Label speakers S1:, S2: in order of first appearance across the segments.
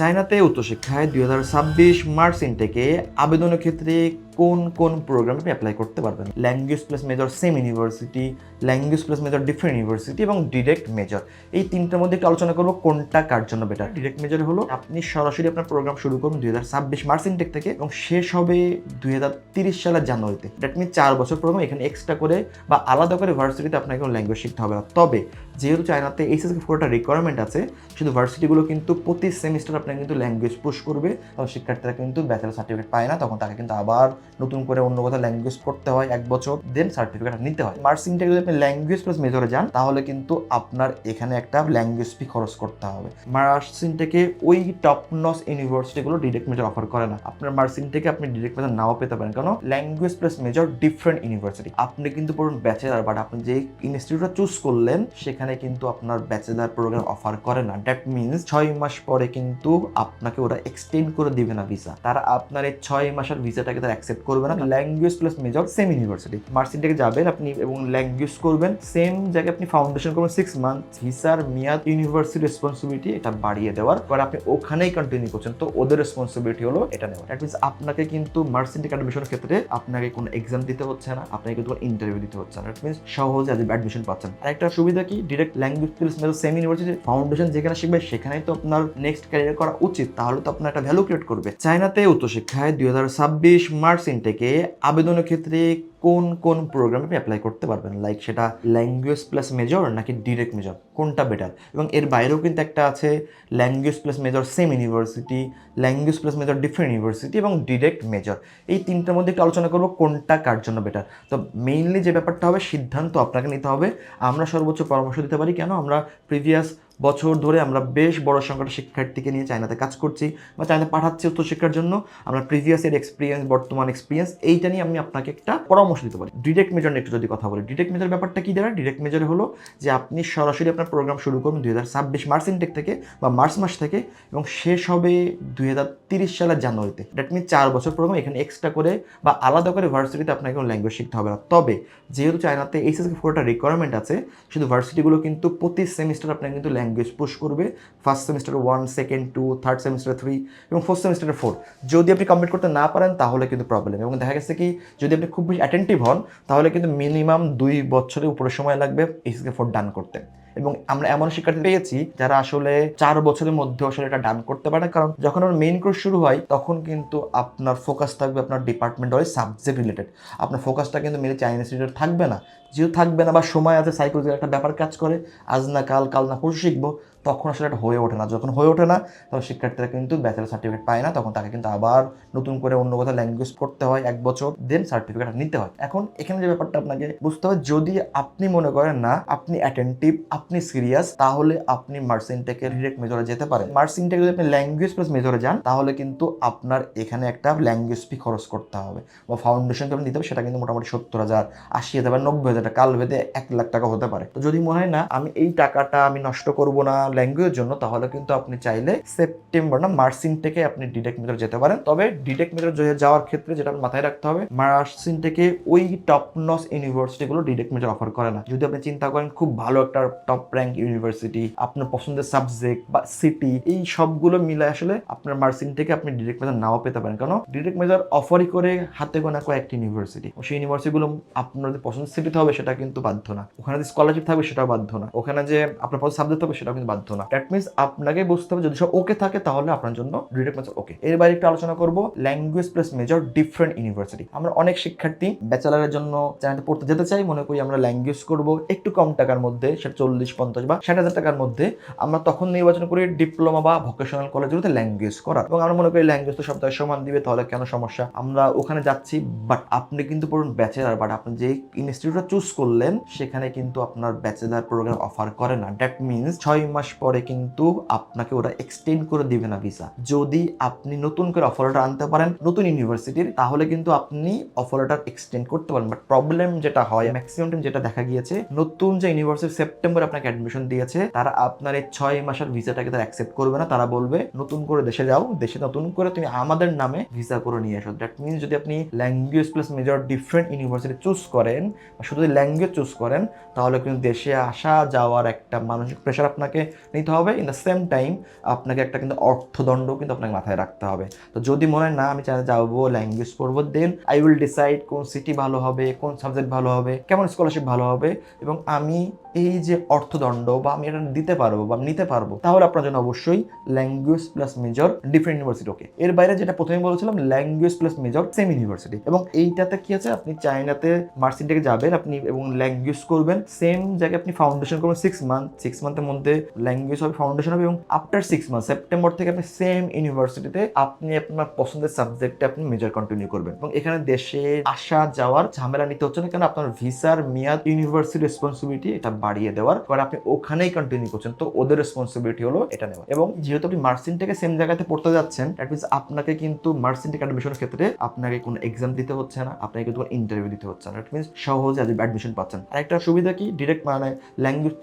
S1: চায়নাতে উচ্চশিক্ষায় দুই হাজার ছাব্বিশ মার্চ ইনটেকে আবেদনের ক্ষেত্রে কোন কোন প্রোগ্রামে আপনি অ্যাপ্লাই করতে পারবেন? Language plus major same university language plus major different university এবং ডিরেক্ট মেজর এই তিনটার মধ্যে একটু আলোচনা করব, কোনটা কার জন্য বেটার ডিরেক্ট মেজর হলো, আপনি সরাসরি আপনার প্রোগ্রাম শুরু করুন দুই হাজার ছাব্বিশ মার্চ ইনটেক থেকে এবং শেষ হবে দুই হাজার তিরিশ সালের জানুয়ারিতে। দ্যাট মিন চার বছর প্রোগ্রাম এখানে এক্সট্রা করে বা আলাদা করে ভার্সিটিতে আপনাকে কোনো ল্যাঙ্গুয়েজ শিখতে হবে না। তবে, যেহেতু চায়নাতে এইচএসকে ফোরটা রিকোয়ারমেন্ট আছে, শুধু ভার্সিটিগুলো কিন্তু প্রতি সেমিস্টার আপনাকে কিন্তু ল্যাঙ্গুয়েজ পুশ করবে তখন শিক্ষার্থীরা কিন্তু ব্যাচেলার সার্টিফিকেট পায় না, তখন তাকে কিন্তু আবার নতুন করে অন্য কোথাও ল্যাঙ্গুয়েজ পড়তে হয়, এক বছর দেন সার্টিফিকেট নিতে হয়। মার্সিং থেকে যদি আপনি ল্যাঙ্গুয়েজ প্লাস মেজরে যান, তাহলে কিন্তু আপনার এখানে একটা ল্যাঙ্গুয়েজ ফি খরচ করতে হবে। মার্সিং থেকে ওই টপ নস ইউনিভার্সিটিগুলো ডিরেক্ট মেজর অফার করে না। আপনার মার্সিং থেকে আপনি ডিরেক্ট মেজর নাও পেতে পারেন। কারণ language plus major different university আপনি কিন্তু পড়ুন ব্যাচেলার বাট আপনি যে ইনস্টিটিউটটা চুজ করলেন, সেখানে কিন্তু আপনার ব্যাচেলার প্রোগ্রাম অফার করে না। দ্যাট মিনস ছয় মাস পরে কিন্তু আপনাকে ওরা এক্সটেন্ড করে দিবে না ভিসা তারা আপনার এই ছয় মাসের ভিসাটাকে তারা অ্যাকসেপ্ট করবে না language plus major same university Mersin থেকে যাবেন আপনি এবং ল্যাঙ্গুয়েজ করবেন সেম জায়গায় আপনি ফাউন্ডেশন করবেন সিক্স মান্থ ভিসার মেয়াদ ইউনিভার্সিটি রেসপন্সিবিলিটি এটা বাড়িয়ে দেওয়ার। পর আপনি ওখানেই কন্টিনিউ করছেন তো ওদের রেসপন্সিবিলিটি হলো এটা নেওয়া। দ্যাট মিনস আপনাকে কিন্তু থেকে অ্যাডমিশনের ক্ষেত্রে আপনাকে কোনো এক্সাম দিতে হচ্ছে না আপনাকে কিন্তু কোনো ইন্টারভিউ দিতে হচ্ছে না। দ্যাট মিনস সহজে আজ অ্যাডমিশন পাচ্ছেন। আর একটা সুবিধা কি? Direct language plus major same university foundation যেখানে শিখবে সেখানেই তো আপনার নেক্সট ক্যারিয়ার করা উচিত। তাহলে তো আপনার একটা ভ্যালু ক্রিয়েট করবে। চায়নাতে উচ্চশিক্ষায় দুই হাজার ছাব্বিশ মার্চ ইনটেকে আবেদনের ক্ষেত্রে কোন কোন প্রোগ্রামে আপনি অ্যাপ্লাই করতে পারবেন? লাইক সেটা ল্যাঙ্গুয়েজ প্লাস মেজর নাকি ডিরেক্ট মেজর কোনটা বেটার এবং এর বাইরেও কিন্তু একটা আছে language plus major same university language plus major different university এবং ডিরেক্ট মেজর এই তিনটার মধ্যে একটু আলোচনা করব, কোনটা কার জন্য বেটার তো মেইনলি যে ব্যাপারটা হবে, সিদ্ধান্ত আপনাকে নিতে হবে। আমরা সর্বোচ্চ পরামর্শ দিতে পারি কেন? আমরা প্রিভিয়াস বছর ধরে আমরা বেশ বড় সংখ্যাটা শিক্ষার্থীকে নিয়ে চায়নাতে কাজ করছি বা চায়নাতে পাঠাচ্ছি উচ্চশিক্ষার জন্য। আমরা প্রিভিয়াস এর এক্সপিরিয়েন্স বর্তমান এক্সপিরিয়েন্স এইটা নিয়ে আমি আপনাকে একটা পরামর্শ দিতে পারি। ডিরেক্ট মেজর নিয়ে একটু যদি কথা বলি ডিরেক্ট মেজর ব্যাপারটা কি দাঁড়ায়? ডিরেক্ট মেজর হলো যে আপনি সরাসরি আপনার প্রোগ্রাম শুরু করবেন দুই হাজার ছাব্বিশ মার্চ ইনটেক থেকে বা মার্চ মাস থেকে এবং শেষ হবে দুই হাজার তিরিশ সালের জানুয়ারিতে। দ্যাট মিন চার বছর প্রোগ্রাম এখানে এক্সট্রা করে বা আলাদা করে ভার্সিটিতে আপনাকে কোনো ল্যাঙ্গুয়েজ শিখতে হবে না। তবে যেহেতু চায়নাতে এইচএসকে ফোরটা রিকোয়ারমেন্ট আছে, শুধু ভার্সিটিগুলো কিন্তু প্রতি সেমিস্টার আপনাকে কিন্তু ল্যাঙ্গুয়েজ পুশ করবে first semester one second two third semester three এবং ফোর্থ সেমিস্টারে ফোর যদি আপনি কমপ্লিট করতে না পারেন, তাহলে কিন্তু প্রবলেম এবং দেখা গেছে কি, যদি আপনি খুব বেশি অ্যাটেন্টিভ হন, তাহলে কিন্তু মিনিমাম দুই বছরের উপরে সময় লাগবে এসএসকে ফোর ডান করতে। এবং আমরা এমন শিক্ষার্থী পেয়েছি যারা আসলে চার বছরের মধ্যে আসলে এটা ডান করতে পারে। কারণ যখন আমার মেইন কোর্স শুরু হয়, তখন কিন্তু আপনার ফোকাস থাকবে আপনার ডিপার্টমেন্ট ওই সাবজেক্ট রিলেটেড আপনার ফোকাসটা কিন্তু মেনে চাইনিজ রিলেটেড থাকবে না। যেহেতু থাকবে না বা সময় আছে সাইকোলজির একটা ব্যাপার কাজ করে, আজ না কাল কাল না পরশু শিখব। তখন আসলে এটা হয়ে ওঠে না। যখন হয়ে ওঠে না, তখন শিক্ষার্থীরা কিন্তু ব্যাচেলার সার্টিফিকেট পায় না, তখন তাকে কিন্তু আবার নতুন করে অন্য কোথাও ল্যাঙ্গুয়েজ পড়তে হয় এক বছর দেন সার্টিফিকেট নিতে হয়। এখন এখানে যে ব্যাপারটা আপনাকে বুঝতে হবে, যদি আপনি মনে করেন না, আপনি অ্যাটেন্টিভ আপনি সিরিয়াস তাহলে আপনি মার্সিং টেকে ডিরেক্ট মেজরে যেতে পারেন। মার্সিং টেকে যদি আপনি ল্যাঙ্গুয়েজ প্লাস মেজরে যান, তাহলে কিন্তু আপনার এখানে একটা ল্যাঙ্গুয়েজ ফি খরচ করতে হবে। বা ফাউন্ডেশন আপনি দিতে হবে, সেটা কিন্তু মোটামুটি সত্তর হাজার, আশি হাজার বা নব্বই হাজার কাল ভেদে এক লাখ টাকা হতে পারে। তো যদি মনে হয় না, আমি এই টাকাটা আমি নষ্ট করব না ল্যাঙ্গুয়েজের জন্য, তাহলে কিন্তু আপনি চাইলে সেপ্টেম্বর না মার্সিং থেকে আপনি ডিরেক্ট মেজর যেতে পারেন। তবে ডিরেক্ট মেজর যাওয়ার ক্ষেত্রে যেটা মাথায় রাখতে হবে মার্সিং থেকে ওই টপ নস ইউনিভার্সিটিগুলো ডিরেক্ট মেজর অফার করে না। যদি আপনি চিন্তা করেন, খুব ভালো একটা টপ র্যাঙ্ক ইউনিভার্সিটি আপনার পছন্দের সাবজেক্ট বা সিটি এই সবগুলো মিলে আসলে আপনার মার্সিং থেকে আপনি ডিরেক্ট মেজর নাও পেতে পারেন। কারণ ডিরেক্ট মেজর অফারই করে হাতে গোনা কয়েকটি ইউনিভার্সিটি সেই ইউনিভার্সিটিগুলো আপনার পছন্দের সিটিতে হবে, সেটা কিন্তু বাধ্য না। ওখানে যে স্কলারশিপ থাকবে, সেটাও বাধ্য না। ওখানে যে আপনার পছন্দ সাবজেক্ট হবে, সেটাও কিন্তু বাধ্য না দ্যাট মিনস আপনাকে বুঝতে হবে, যদি সব ওকে থাকে, তাহলে আপনার জন্য ডিরেক্ট মেজর ওকে এর বাইরে একটু আলোচনা করব language plus major different university আমরা অনেক শিক্ষার্থী ব্যাচেলারের জন্য চাইনাতে পড়তে যেতে চাই, মনে করি আমরা ল্যাঙ্গুয়েজ করব, একটু কম টাকার মধ্যে, সেটা চল্লিশ, পঞ্চাশ বা ষাট হাজার টাকার মধ্যে, আমরা তখন নির্বাচন করি ডিপ্লোমা বা ভোকেশনাল কলেজগুলোতে ল্যাঙ্গুয়েজ করার। এবং আমরা মনে করি ল্যাঙ্গুয়েজ তো সব জায়গায় সমান দিবে, তাহলে কেন সমস্যা? আমরা ওখানে যাচ্ছি বাট আপনি কিন্তু পড়ুন ব্যাচেলার বাট আপনি যে ইনস্টিটিউটটা চুজ করলেন, সেখানে কিন্তু আপনার ব্যাচেলার প্রোগ্রাম অফার করে না। দ্যাট মিনস ছয় মাস পরে কিন্তু আপনাকে ওরা এক্সটেন্ড করে দিবে না ভিসা যদি আপনি নতুন করে অফার লেটার আনতে পারেন নতুন ইউনিভার্সিটির তাহলে কিন্তু আপনি অফার লেটার এক্সটেন্ড করতে পারেন বাট প্রবলেম যেটা হয় ম্যাক্সিমাম টাইম যেটা দেখা গিয়েছে, নতুন যে ইউনিভার্সিটি সেপ্টেম্বর আপনাকে অ্যাডমিশন দিয়েছে, তারা আপনার এই ছয় মাসের ভিসাটাকে তারা অ্যাকসেপ্ট করবে না। তারা বলবে, নতুন করে দেশে যাও, দেশে নতুন করে তুমি আমাদের নামে ভিসা করে নিয়ে আসো দ্যাট মিনস যদি আপনি language plus major different university choose করেন, বা শুধু ল্যাঙ্গুয়েজ চুজ করেন, তাহলে কিন্তু দেশে আসা, যাওয়ার একটা মানসিক প্রেশার আপনাকে নিতে হবে। ইন দ্য সেম টাইম আপনাকে একটা কিন্তু অর্থদণ্ড কিন্তু আপনাকে মাথায় রাখতে হবে। তো যদি মনে হয়, না, আমি চাই যাব ল্যাঙ্গুয়েজ পড়ব দেন আই উইল ডিসাইড কোন সিটি ভালো হবে, কোন সাবজেক্ট ভালো হবে, কেমন স্কলারশিপ ভালো হবে এবং আমি এই যে অর্থদণ্ড বা আমি এটা দিতে পারব বা নিতে পারব, তাহলে আপনার জন্য অবশ্যই language plus major different university okay এর বাইরে যেটা প্রথমে বলেছিলাম language plus major same university এবং এইটাতে কি আছে, আপনি চায়নাতে মার্সিন থেকে যাবেন, আপনি এবং ল্যাঙ্গুয়েজ করবেন সেম জায়গায় আপনি ফাউন্ডেশন করবেন সিক্স মান্থ সিক্স মান্থের মধ্যে ল্যাঙ্গুয়েজ হবে ফাউন্ডেশন হবে এবং আফটার সিক্স মান্থ সেপ্টেম্বর থেকে আপনি সেম ইউনিভার্সিটিতে আপনি আপনার পছন্দের সাবজেক্টে আপনি মেজর কন্টিনিউ করবেন। এবং এখানে দেশে আসা, যাওয়ার ঝামেলা নিতে হচ্ছে না কারণ আপনার ভিসার মেয়াদ ইউনিভার্সিটি রেসপন্সিবিলিটি এটা বাড়িয়ে দেওয়ার, কারণ আপনি ওখানেই কন্টিনিউ করছেন, তো ওদের রেসপন্সিবিলিটি হলো এটা নেওয়া। এবং যেহেতু আপনি মার্সিন থেকে সেম জায়গাতে পড়তে যাচ্ছেন মিনস আপনাকে কিন্তু মার্সিন থেকে অ্যাডমিশনের ক্ষেত্রে আপনাকে কোনো এক্সাম দিতে হচ্ছে না, আপনাকে কিন্তু ইন্টারভিউ দিতে হচ্ছে না। মিনস সহজে অ্যাডমিশন পাচ্ছেন। আর একটা সুবিধা কি? ডিরেক্ট মানে ল্যাঙ্গুয়েজ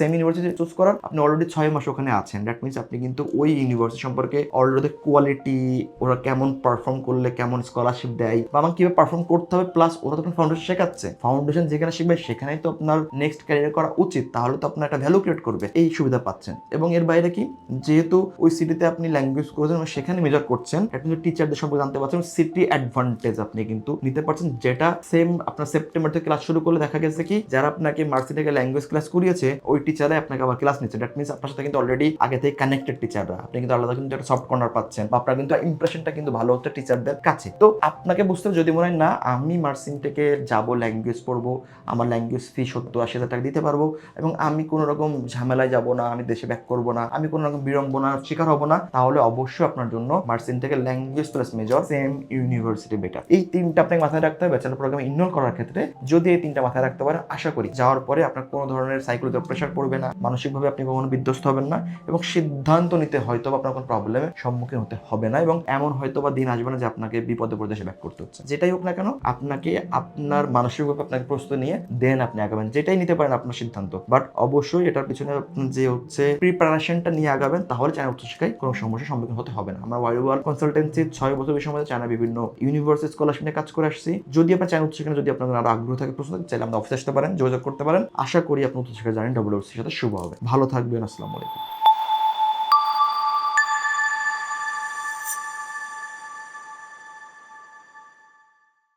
S1: সেম ইউনিভার্সিটি চুজ করার, আপনি অলরেডি ছয় মাস ওখানে আছেন। দ্যাট মিনস আপনি কিন্তু ওই ইউনিভার্সিটি সম্পর্কে অলরেডি কোয়ালিটি ওরা কেমন পারফর্ম করলে, কেমন স্কলারশিপ দেয় বা আমার কীভাবে পারফর্ম করতে হবে প্লাস ওরা তো আপনার ফাউন্ডেশন শেখাচ্ছে। ফাউন্ডেশন যেখানে শিখবে, সেখানেই তো আপনার নেক্সট ক্যারিয়ার করা উচিত। তাহলে তো আপনার একটা ভ্যালু ক্রিয়েট করবে। এই সুবিধা পাচ্ছেন। এবং এর বাইরে কি? যেহেতু ওই সিটিতে আপনি ল্যাঙ্গুয়েজ করেছেন এবং সেখানে মেজর করছেন আপনি টিচারদের সম্পর্কে জানতে পারছেন সিটি অ্যাডভান্টেজ আপনি কিন্তু নিতে পারছেন, যেটা সেম আপনার সেপ্টেম্বর থেকে ক্লাস শুরু করলে দেখা গেছে কি? যারা আপনাকে মার্সি থেকে ল্যাঙ্গুয়েজ ক্লাস করিয়েছে, ওই টিচারে আপনাকে আবার ক্লাস নিচ্ছে। দ্যাট আপনার সাথে কিন্তু অলরেডি আগে থেকে কানেক্টেড টিচাররা আপনি কিন্তু আলাদা কিন্তু একটা সফট কর্নার পাচ্ছেন বা আপনার কিন্তু ইমপ্রেশনটা কিন্তু ভালো হচ্ছে টিচারদের কাছে। তো আপনাকে বুঝতে যদি মনে হয় না, আমি মার্সিন থেকে যাব ল্যাঙ্গুয়েজ পড়ব, আমার ল্যাঙ্গুয়েজ ফি সত্তর আশি হাজার টাকা দিতে পারব এবং আমি কোনো রকম ঝামেলায় যাব না, আমি দেশে ব্যাক করব না, আমি কোনো রকম শিকার হব না, তাহলে অবশ্যই আপনার জন্য মার্সিন থেকে language plus major same university better এই তিনটা আপনাকে মাথায় রাখতে হবে ব্যাচেলার প্রোগ্রামে ইনরোল করার ক্ষেত্রে। যদি এই তিনটা মাথায় রাখতে পারেন, আশা করি যাওয়ার পরে আপনার কোনো ধরনের সাইকোলজিক্যাল প্রেশার পড়বে না, মানসিকভাবে আপনি কখনো বিধ্বস্ত হবেন না এবং সিদ্ধান্ত নিতে হয়তো আপনার কোনো প্রবলেমের সম্মুখীন হতে হবে না এবং এমন হয়তো বা দিন আসবে না যে আপনাকে বিপদে পড়ে দেশে ব্যাক করতে হচ্ছে। যেটাই হোক না কেন, আপনাকে, আপনার মানসিকভাবে আপনাকে প্রস্তুতি নিয়ে দেন আপনি আগাবেন। যেটাই নিতে পারেন আপনার সিদ্ধান্ত। বাট অবশ্যই এটার পিছনে যে হচ্ছে প্রিপারেশনটা নিয়ে আগাবেন, তাহলে চায়না উচ্চশিক্ষায় কোনো সমস্যার সম্মুখীন হতে হবে না। আমরা ওয়াইওয়াল কনসালটেন্সি ছয় বছর মধ্যে চায়না বিভিন্ন ইউনিভার্সিটি স্কলারশিপ নিয়ে কাজ করে আসছি। যদি আপনার চায়না উচ্চশিক্ষা যদি আপনার আরও আগ্রহ থাকে প্রশ্ন চাইলে আমাদের অফিসে আসতে পারেন, যোগাযোগ করতে পারেন। আশা করি আপনার উচ্চশিক্ষা জানেন ডব্লিউসির সাথে শুভ হবে। ভালো থাকবেন। আসসালামু আলাইকুম।